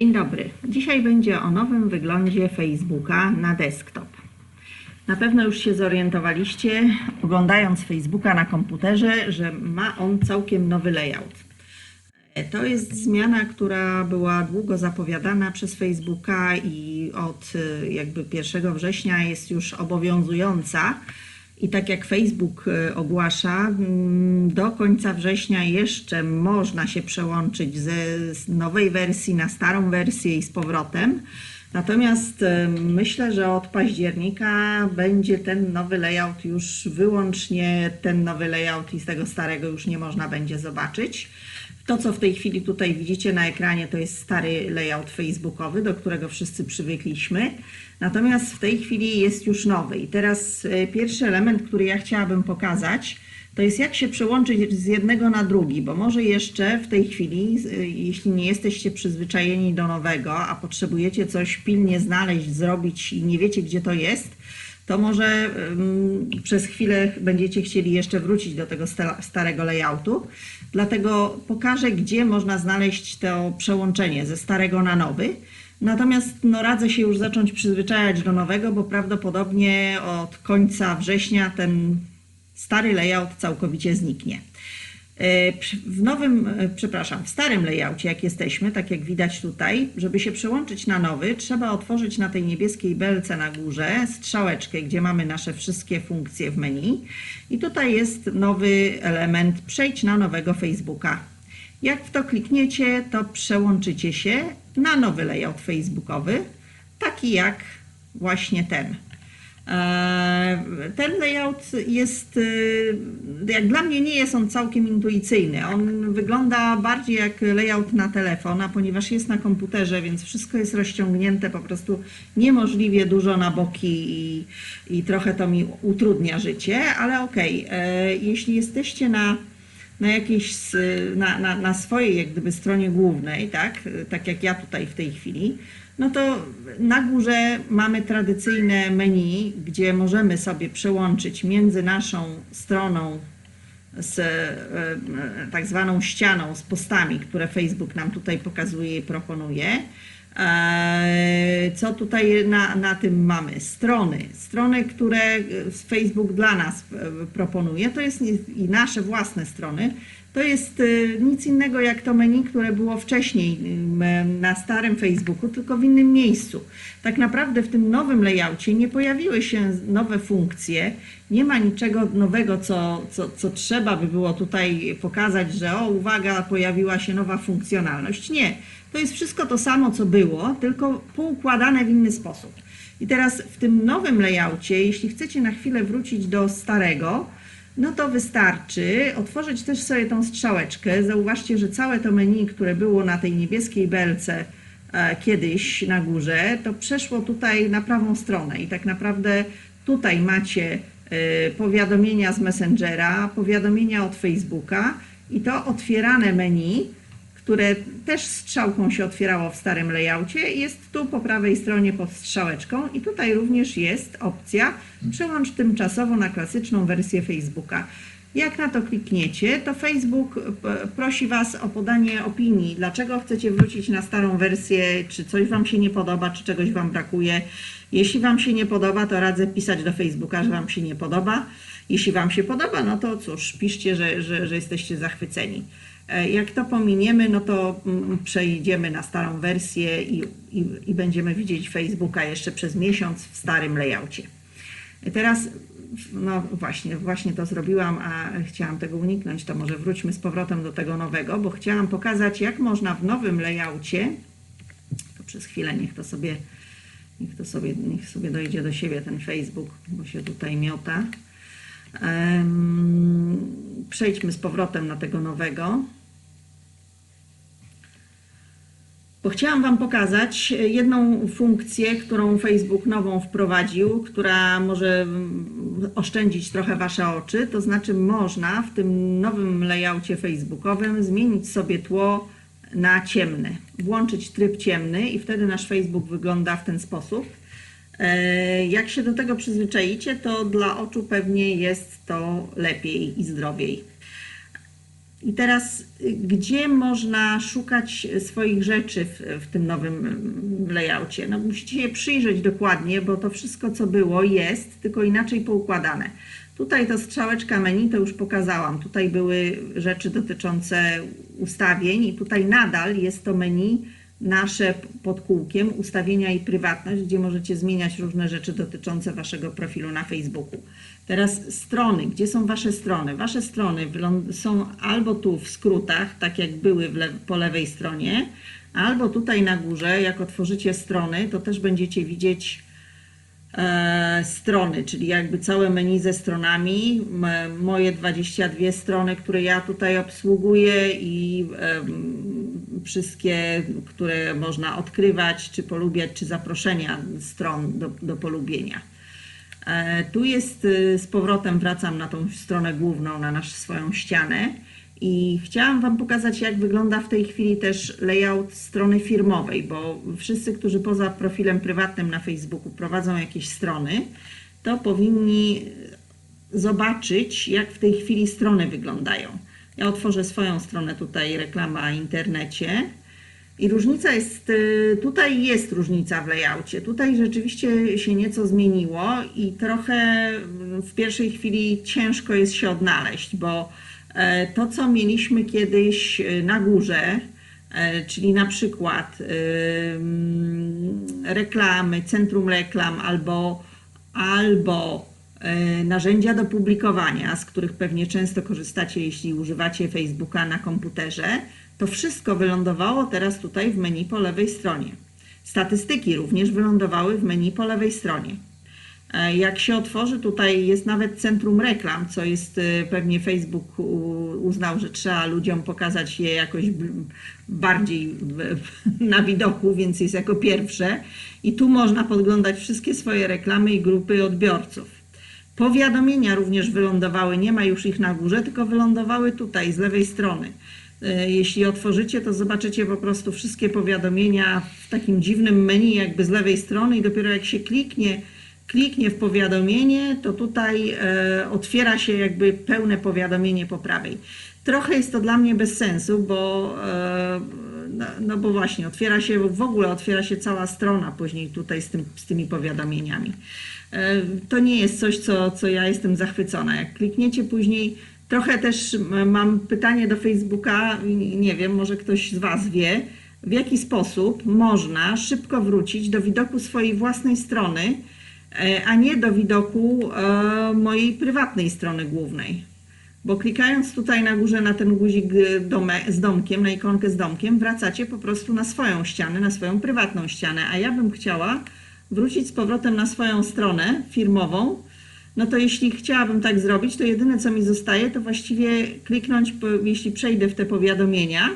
Dzień dobry. Dzisiaj będzie o nowym wyglądzie Facebooka na desktop. Na pewno już się zorientowaliście, oglądając Facebooka na komputerze, że ma on całkiem nowy layout. E, To jest zmiana, która była długo zapowiadana przez Facebooka i od e, jakby 1 września jest już obowiązująca. I tak jak Facebook e, ogłasza, mm, do końca września jeszcze można się przełączyć ze z nowej wersji na starą wersję i z powrotem. Natomiast e, myślę, że od października będzie ten nowy layout już wyłącznie ten nowy layout i z tego starego już nie można będzie zobaczyć. To, co w tej chwili tutaj widzicie na ekranie, to jest stary layout facebookowy, do którego wszyscy przywykliśmy. Natomiast w tej chwili jest już nowy. I teraz e, pierwszy element, który ja chciałabym pokazać, to jest jak się przełączyć z jednego na drugi, bo może jeszcze w tej chwili, e, jeśli nie jesteście przyzwyczajeni do nowego, a potrzebujecie coś pilnie znaleźć, zrobić i nie wiecie, gdzie to jest, to może ym, przez chwilę będziecie chcieli jeszcze wrócić do tego sta- starego layoutu. Dlatego pokażę, gdzie można znaleźć to przełączenie ze starego na nowy. Natomiast no, radzę się już zacząć przyzwyczajać do nowego, bo prawdopodobnie od końca września ten stary layout całkowicie zniknie. E, W nowym, e, przepraszam, w starym layoutie, jak jesteśmy, tak jak widać tutaj, żeby się przełączyć na nowy, trzeba otworzyć na tej niebieskiej belce na górze strzałeczkę, gdzie mamy nasze wszystkie funkcje w menu. I tutaj jest nowy element przejdź na nowego Facebooka. Jak w to klikniecie, to przełączycie się na nowy layout facebookowy, taki jak właśnie ten. Eee, Ten layout jest, y, jak dla mnie nie jest on całkiem intuicyjny. On wygląda bardziej jak layout na telefon, a ponieważ jest na komputerze, więc wszystko jest rozciągnięte po prostu niemożliwie dużo na boki i, i trochę to mi utrudnia życie, ale okej, eee, jeśli jesteście na na jakiejś, na, na, na swojej jak gdyby stronie głównej, tak, tak jak ja tutaj w tej chwili, no to na górze mamy tradycyjne menu, gdzie możemy sobie przełączyć między naszą stroną z e, e, tak zwaną ścianą, z postami, które Facebook nam tutaj pokazuje i proponuje. E, Co tutaj na, na tym mamy? Strony. Strony, które Facebook dla nas proponuje, to jest i nasze własne strony. To jest e, nic innego jak to menu, które było wcześniej m, na starym Facebooku, tylko w innym miejscu. Tak naprawdę w tym nowym layoutie nie pojawiły się nowe funkcje, nie ma niczego nowego, co, co, co trzeba by było tutaj pokazać, że o uwaga, pojawiła się nowa funkcjonalność. Nie, to jest wszystko to samo, co było, tylko poukładane w inny sposób. I teraz w tym nowym layoutie, jeśli chcecie na chwilę wrócić do starego, no to wystarczy otworzyć też sobie tą strzałeczkę. Zauważcie, że całe to menu, które było na tej niebieskiej belce e, kiedyś na górze, to przeszło tutaj na prawą stronę i tak naprawdę tutaj macie e, powiadomienia z Messengera, powiadomienia od Facebooka i to otwierane menu, które też strzałką się otwierało w starym layoutie, jest tu po prawej stronie pod strzałeczką i tutaj również jest opcja przełącz tymczasowo na klasyczną wersję Facebooka. Jak na to klikniecie, to Facebook p- prosi Was o podanie opinii, dlaczego chcecie wrócić na starą wersję, czy coś Wam się nie podoba, czy czegoś Wam brakuje. Jeśli Wam się nie podoba, to radzę pisać do Facebooka, że Wam się nie podoba. Jeśli Wam się podoba, no to cóż, piszcie, że, że, że jesteście zachwyceni. E, Jak to pominiemy, no to mm, przejdziemy na starą wersję i, i, i będziemy widzieć Facebooka jeszcze przez miesiąc w starym layoutie. Teraz, no właśnie, właśnie to zrobiłam, a chciałam tego uniknąć, to może wróćmy z powrotem do tego nowego, bo chciałam pokazać, jak można w nowym layoutie, to przez chwilę niech to sobie, niech to sobie, niech sobie dojdzie do siebie ten Facebook, bo się tutaj miota. Przejdźmy z powrotem na tego nowego. Bo chciałam Wam pokazać jedną funkcję, którą Facebook nową wprowadził, która może mm, oszczędzić trochę Wasze oczy. To znaczy, można w tym nowym layoutie facebookowym zmienić sobie tło na ciemne, włączyć tryb ciemny i wtedy nasz Facebook wygląda w ten sposób. E, Jak się do tego przyzwyczaicie, to dla oczu pewnie jest to lepiej i zdrowiej. I teraz, gdzie można szukać swoich rzeczy w, w tym nowym layoutie? No, musicie je przyjrzeć dokładnie, bo to wszystko, co było, jest, tylko inaczej poukładane. Tutaj to strzałeczka menu, to już pokazałam. Tutaj były rzeczy dotyczące ustawień i tutaj nadal jest to menu nasze pod kółkiem ustawienia i prywatność, gdzie możecie zmieniać różne rzeczy dotyczące waszego profilu na Facebooku. Teraz strony, gdzie są wasze strony? Wasze strony są albo tu w skrótach, tak jak były le- po lewej stronie, albo tutaj na górze, jak otworzycie strony, to też będziecie widzieć e, strony, czyli jakby całe menu ze stronami, moje 22 strony, które ja tutaj obsługuję i em, wszystkie, które można odkrywać, czy polubiać, czy zaproszenia stron do, do polubienia. E, Tu jest y, z powrotem, wracam na tą stronę główną, na naszą swoją ścianę i chciałam Wam pokazać, jak wygląda w tej chwili też layout strony firmowej, bo wszyscy, którzy poza profilem prywatnym na Facebooku prowadzą jakieś strony, to powinni zobaczyć, jak w tej chwili strony wyglądają. Ja otworzę swoją stronę tutaj, reklama w internecie. I różnica jest, y, tutaj jest różnica w layoutie. Tutaj rzeczywiście się nieco zmieniło i trochę mm, w pierwszej chwili ciężko jest się odnaleźć, bo e, to, co mieliśmy kiedyś y, na górze, e, czyli na przykład y, mm, reklamy, centrum reklam albo, albo e, narzędzia do publikowania, z których pewnie często korzystacie, jeśli używacie Facebooka na komputerze, to wszystko wylądowało teraz tutaj w menu po lewej stronie. Statystyki również wylądowały w menu po lewej stronie. E, Jak się otworzy, tutaj jest nawet centrum reklam, co jest e, pewnie Facebook uznał, że trzeba ludziom pokazać je jakoś bardziej na widoku, więc jest jako pierwsze. I tu można podglądać wszystkie swoje reklamy i grupy odbiorców. Powiadomienia również wylądowały, nie ma już ich na górze, tylko wylądowały tutaj z lewej strony. E, Jeśli otworzycie, to zobaczycie po prostu wszystkie powiadomienia w takim dziwnym menu, jakby z lewej strony, i dopiero jak się kliknie, kliknie w powiadomienie, to tutaj e, otwiera się jakby pełne powiadomienie po prawej. Trochę jest to dla mnie bez sensu, bo, e, no, bo właśnie otwiera się, w ogóle otwiera się cała strona później tutaj z, tym, z tymi powiadomieniami. E, To nie jest coś, co, co ja jestem zachwycona. Jak klikniecie później, trochę też mam pytanie do Facebooka, nie wiem, może ktoś z Was wie, w jaki sposób można szybko wrócić do widoku swojej własnej strony, e, a nie do widoku e, mojej prywatnej strony głównej. Bo klikając tutaj na górze na ten guzik y, dome, z domkiem, na ikonkę z domkiem, wracacie po prostu na swoją ścianę, na swoją prywatną ścianę. A ja bym chciała wrócić z powrotem na swoją stronę firmową. No to jeśli chciałabym tak zrobić, to jedyne co mi zostaje, to właściwie kliknąć, jeśli przejdę w te powiadomienia,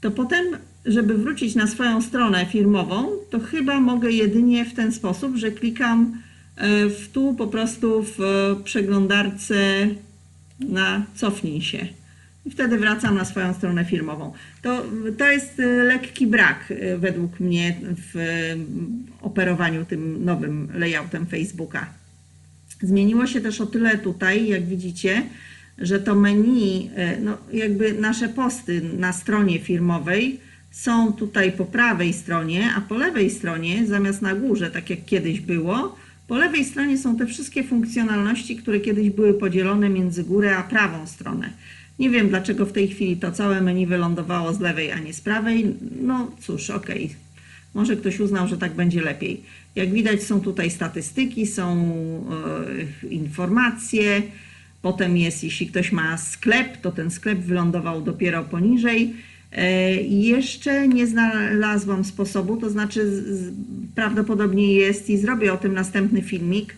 to potem, żeby wrócić na swoją stronę firmową, to chyba mogę jedynie w ten sposób, że klikam e, w tu po prostu w e, przeglądarce na cofnij się. I wtedy wracam na swoją stronę firmową. To, to jest e, lekki brak e, według mnie w e, operowaniu tym nowym layoutem Facebooka. Zmieniło się też o tyle tutaj, jak widzicie, że to menu, no jakby nasze posty na stronie firmowej są tutaj po prawej stronie, a po lewej stronie, zamiast na górze, tak jak kiedyś było, po lewej stronie są te wszystkie funkcjonalności, które kiedyś były podzielone między górę a prawą stronę. Nie wiem, dlaczego w tej chwili to całe menu wylądowało z lewej, a nie z prawej. No cóż, okej. Może ktoś uznał, że tak będzie lepiej. Jak widać, są tutaj statystyki, są e, informacje. Potem jest, jeśli ktoś ma sklep, to ten sklep wylądował dopiero poniżej. E, jeszcze nie znalazłam sposobu, to znaczy prawdopodobnie jest i zrobię o tym następny filmik,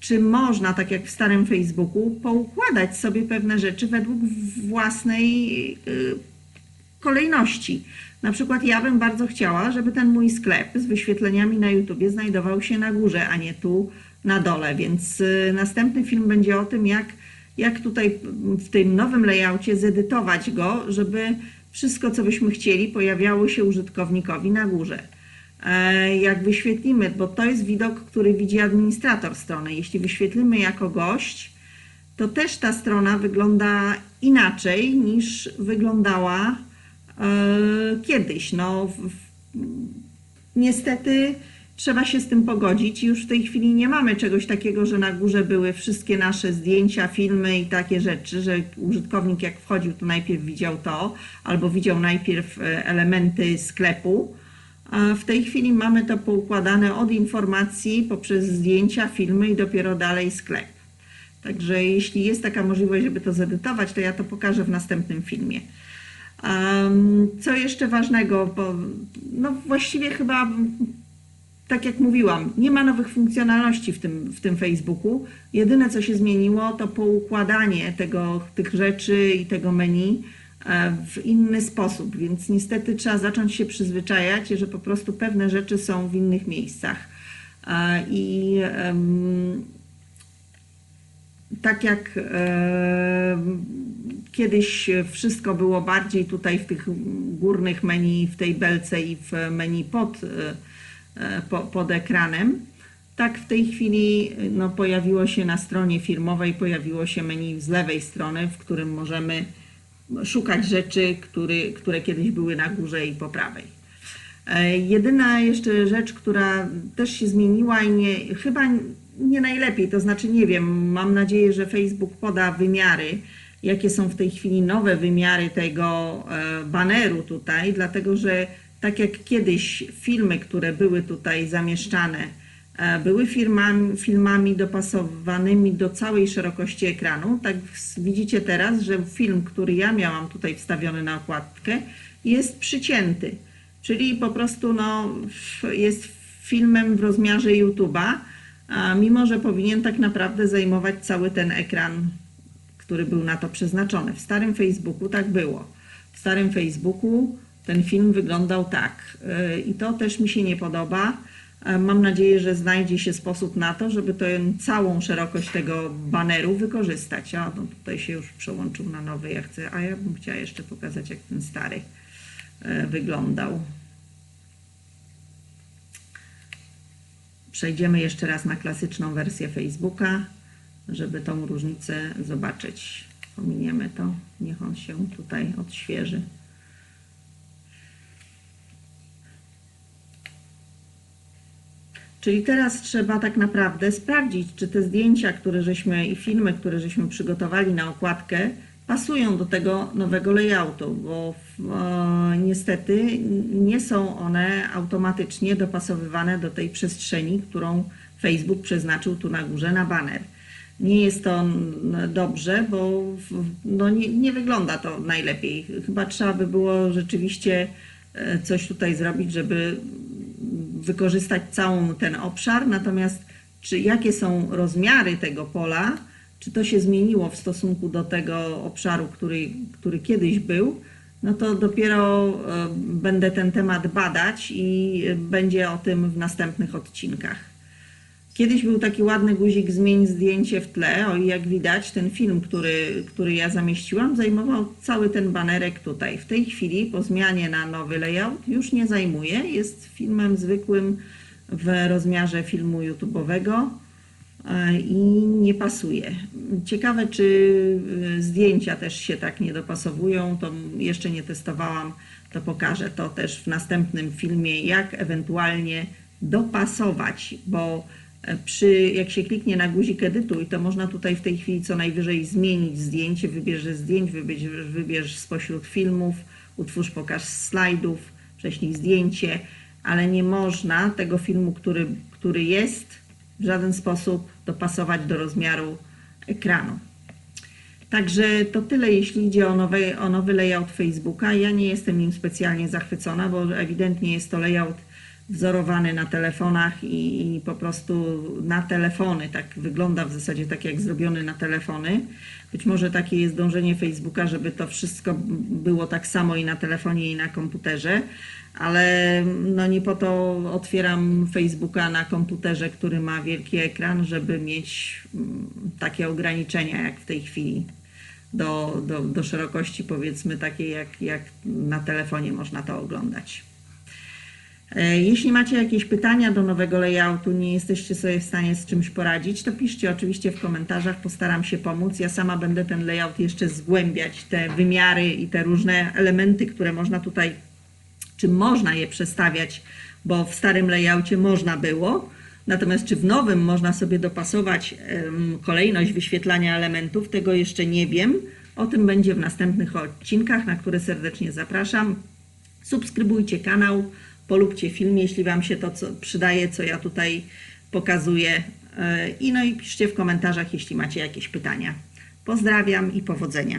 czy można, tak jak w starym Facebooku, poukładać sobie pewne rzeczy według własnej y, kolejności. Na przykład ja bym bardzo chciała, żeby ten mój sklep z wyświetleniami na YouTubie znajdował się na górze, a nie tu na dole, więc y, następny film będzie o tym, jak, jak tutaj w tym nowym layoutie zedytować go, żeby wszystko, co byśmy chcieli, pojawiało się użytkownikowi na górze. E, Jak wyświetlimy, bo to jest widok, który widzi administrator strony. Jeśli wyświetlimy jako gość, to też ta strona wygląda inaczej niż wyglądała e, kiedyś. No, niestety trzeba się z tym pogodzić. Już w tej chwili nie mamy czegoś takiego, że na górze były wszystkie nasze zdjęcia, filmy i takie rzeczy, że użytkownik jak wchodził, to najpierw widział to, albo widział najpierw e, elementy sklepu. A w tej chwili mamy to poukładane od informacji poprzez zdjęcia, filmy i dopiero dalej sklep. Także jeśli jest taka możliwość, żeby to zedytować, to ja to pokażę w następnym filmie. Co jeszcze ważnego? Bo, no właściwie chyba, tak jak mówiłam, nie ma nowych funkcjonalności w tym, w tym Facebooku. Jedyne co się zmieniło to poukładanie tego, tych rzeczy i tego menu e, w inny sposób, więc niestety trzeba zacząć się przyzwyczajać, że po prostu pewne rzeczy są w innych miejscach. E, I tak jak e, kiedyś wszystko było bardziej tutaj w tych górnych menu, w tej belce i w menu pod, po, pod ekranem, tak w tej chwili no, pojawiło się na stronie firmowej, pojawiło się menu z lewej strony, w którym możemy szukać rzeczy, który, które kiedyś były na górze i po prawej. E, Jedyna jeszcze rzecz, która też się zmieniła i nie, chyba nie najlepiej, to znaczy nie wiem, mam nadzieję, że Facebook poda wymiary, jakie są w tej chwili nowe wymiary tego e, baneru tutaj, dlatego że tak jak kiedyś filmy, które były tutaj zamieszczane, e, były filmami, filmami dopasowanymi do całej szerokości ekranu, tak widzicie teraz, że film, który ja miałam tutaj wstawiony na okładkę, jest przycięty. Czyli po prostu no, jest filmem w rozmiarze YouTube'a, mimo że powinien tak naprawdę zajmować cały ten ekran, który był na to przeznaczony. W starym Facebooku tak było. W starym Facebooku ten film wyglądał tak yy, i to też mi się nie podoba. E, Mam nadzieję, że znajdzie się sposób na to, żeby tę całą szerokość tego baneru wykorzystać. A no tutaj się już przełączył na nowy, ja chcę, a ja bym chciała jeszcze pokazać, jak ten stary e, wyglądał. Przejdziemy jeszcze raz na klasyczną wersję Facebooka, żeby tą różnicę zobaczyć. Pominiemy to, niech on się tutaj odświeży. Czyli teraz trzeba tak naprawdę sprawdzić, czy te zdjęcia, które żeśmy i filmy, które żeśmy przygotowali na okładkę, pasują do tego nowego layoutu, bo e, niestety nie są one automatycznie dopasowywane do tej przestrzeni, którą Facebook przeznaczył tu na górze na baner. Nie jest to dobrze, bo no nie, nie wygląda to najlepiej. Chyba trzeba by było rzeczywiście e, coś tutaj zrobić, żeby wykorzystać całą ten obszar, natomiast czy jakie są rozmiary tego pola, czy to się zmieniło w stosunku do tego obszaru, który, który kiedyś był, no to dopiero e, będę ten temat badać i będzie o tym w następnych odcinkach. Kiedyś był taki ładny guzik zmień zdjęcie w tle, o i jak widać ten film, który, który ja zamieściłam zajmował cały ten banerek tutaj. W tej chwili po zmianie na nowy layout już nie zajmuje, jest filmem zwykłym w rozmiarze filmu YouTube'owego e, i nie pasuje. Ciekawe, czy e, zdjęcia też się tak nie dopasowują, to jeszcze nie testowałam, to pokażę to też w następnym filmie, jak ewentualnie dopasować, bo przy, jak się kliknie na guzik edytuj, to można tutaj w tej chwili co najwyżej zmienić zdjęcie, wybierz zdjęć, wybierz, wybierz spośród filmów, utwórz pokaż slajdów, prześlij zdjęcie, ale nie można tego filmu, który, który jest, w żaden sposób dopasować do rozmiaru ekranu. Także to tyle, jeśli idzie o nowy, o nowy layout Facebooka. Ja nie jestem nim specjalnie zachwycona, bo ewidentnie jest to layout wzorowany na telefonach i, i po prostu na telefony. Tak wygląda w zasadzie tak jak zrobiony na telefony. Być może takie jest dążenie Facebooka, żeby to wszystko było tak samo i na telefonie i na komputerze, ale no nie po to otwieram Facebooka na komputerze, który ma wielki ekran, żeby mieć mm, takie ograniczenia jak w tej chwili do, do, do szerokości powiedzmy takiej jak, jak na telefonie można to oglądać. E, Jeśli macie jakieś pytania do nowego layoutu, nie jesteście sobie w stanie z czymś poradzić, to piszcie oczywiście w komentarzach, postaram się pomóc. Ja sama będę ten layout jeszcze zgłębiać, te wymiary i te różne elementy, które można tutaj, czy można je przestawiać, bo w starym layoutie można było. Natomiast czy w nowym można sobie dopasować kolejność wyświetlania elementów, tego jeszcze nie wiem. O tym będzie w następnych odcinkach, na które serdecznie zapraszam. Subskrybujcie kanał, polubcie film, jeśli Wam się to co przydaje, co ja tutaj pokazuję. E, I no i piszcie w komentarzach, jeśli macie jakieś pytania. Pozdrawiam i powodzenia.